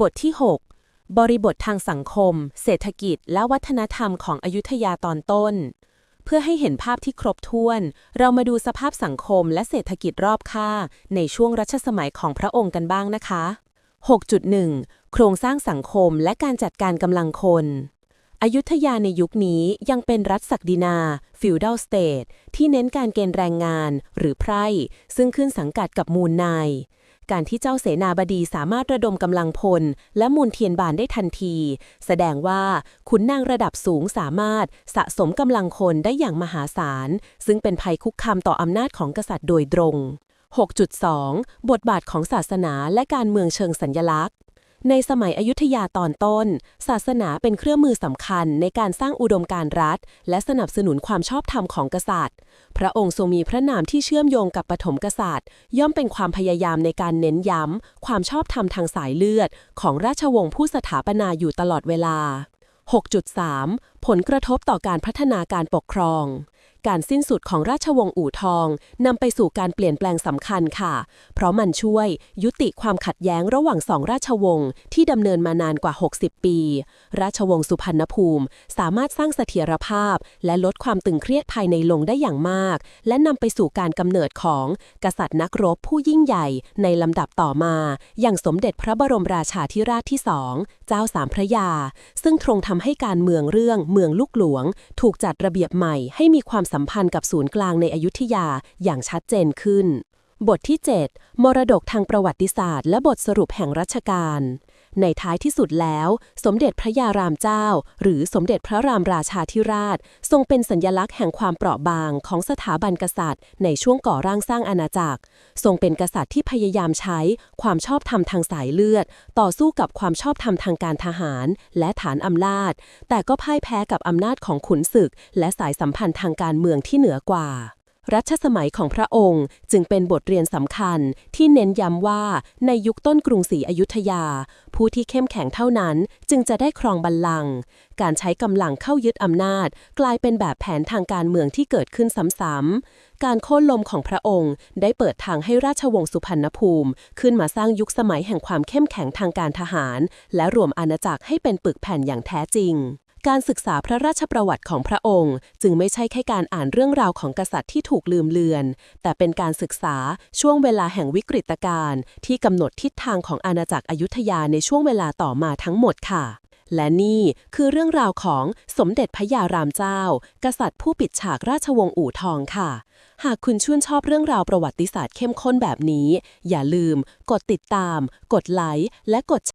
บทที่ 6 บริบททางสังคม เศรษฐกิจ และวัฒนธรรมของอยุธยาตอนต้น เพื่อให้เห็นภาพที่ครบถ้วน เรามาดูสภาพสังคมและเศรษฐกิจรอบค่า ในช่วงรัชสมัยของพระองค์กันบ้างนะคะ 6.1 โครงสร้างสังคมและการจัดการกำลังคนอยุธยาในยุคนี้ยังเป็นรัฐศักดินา feudal state ที่เน้นการเกณฑ์แรงงานหรือไพร่ ซึ่งขึ้นสังกัดกับมูลนาย การที่เจ้าเสนาบดีสามารถระดมกำลังพล และมูลเทียนบานได้ทันที แสดงว่าขุนนางระดับสูงสามารถสะสมกำลังคนได้อย่างมหาศาล ซึ่งเป็นภัยคุกคามต่ออำนาจของกษัตริย์โดยตรง 6.2 บทบาทของศาสนาและการเมืองเชิงสัญญลักษณ์ ในสมัยอยุธยาตอนต้น ศาสนาเป็นเครื่องมือสำคัญในการสร้างอุดมการณ์รัฐ และสนับสนุนความชอบธรรมของกษัตริย์ พระองค์ทรงมีพระนามที่เชื่อมโยงกับปฐมกษัตริย์ ย่อมเป็นความพยายามในการเน้นย้ำ ความชอบธรรมทางสายเลือด ของราชวงศ์ผู้สถาปนาอยู่ตลอดเวลา 6.3 ผลกระทบต่อการพัฒนาการปกครอง การสิ้นสุดของราชวงศ์อู่ทองนำไปสู่การเปลี่ยนแปลงสำคัญค่ะ เพราะมันช่วยยุติความขัดแย้งระหว่างสองราชวงศ์ที่ดำเนินมานานกว่า 60 ปี ราชวงศ์สุพรรณภูมิ สามารถสร้างเสถียรภาพ และลดความตึงเครียดภายในลงได้อย่างมาก และนำไปสู่การกำเนิดของกษัตริย์นักรบผู้ยิ่งใหญ่ในลำดับต่อมา อย่างสมเด็จพระบรมราชาธิราชที่สองเจ้าสามพระยา ซึ่งตรงทำให้การเมืองเรื่องเมืองลูกหลวง ถูกจัดระเบียบใหม่ให้มีความสัมพันธ์กับศูนย์กลางในอยุธยาอย่างชัดเจนขึ้น บทที่ 7 มรดกทางประวัติศาสตร์ และบทสรุปแห่งรัชกาล ในท้ายที่สุดแล้ว สมเด็จพระยารามเจ้า หรือสมเด็จพระรามราชาธิราช ทรงเป็นสัญญลักษณ์แห่งความเปราะบางของสถาบันกษัตริย์ ในช่วงก่อร่างสร้างอาณาจักร ทรงเป็นกษัตริย์ที่พยายามใช้ความชอบธรรมทางสายเลือด ต่อสู้กับความชอบธรรมทางการทหาร และฐานอำนาจ แต่ก็พ่ายแพ้กับอำนาจของขุนศึก และสายสัมพันธ์ทางการเมืองที่เหนือกว่า รัชสมัยของพระองค์จึงเป็นบทเรียนสำคัญที่เน้นย้ำว่าในยุคต้นกรุงศรีอยุธยา ผู้ที่เข้มแข็งเท่านั้นจึงจะได้ครองบัลลังก์การใช้กำลังเข้ายึดอำนาจ กลายเป็นแบบแผนทางการเมืองที่เกิดขึ้นซ้ำๆการโค่นลมของพระองค์ ได้เปิดทางให้ราชวงศ์สุพรรณภูมิ ขึ้นมาสร้างยุคสมัยแห่งความเข้มแข็งทางการทหาร และรวมอาณาจักรให้เป็นปึกแผ่นอย่างแท้จริง การศึกษาพระราชประวัติของพระองค์ จึงไม่ใช่แค่การอ่านเรื่องราวของกษัตริย์ที่ถูกลืมเลือน แต่เป็นการศึกษาช่วงเวลาแห่งวิกฤตการณ์ที่กำหนดทิศทางของอาณาจักรอยุธยาในช่วงเวลาต่อมาทั้งหมดค่ะ และนี่คือเรื่องราวของสมเด็จพระยารามเจ้า กษัตริย์ผู้ปิดฉากราชวงศ์อู่ทองค่ะ หากคุณชื่นชอบเรื่องราวประวัติศาสตร์เข้มข้นแบบนี้ อย่าลืม กดติดตาม กดไลค์และกด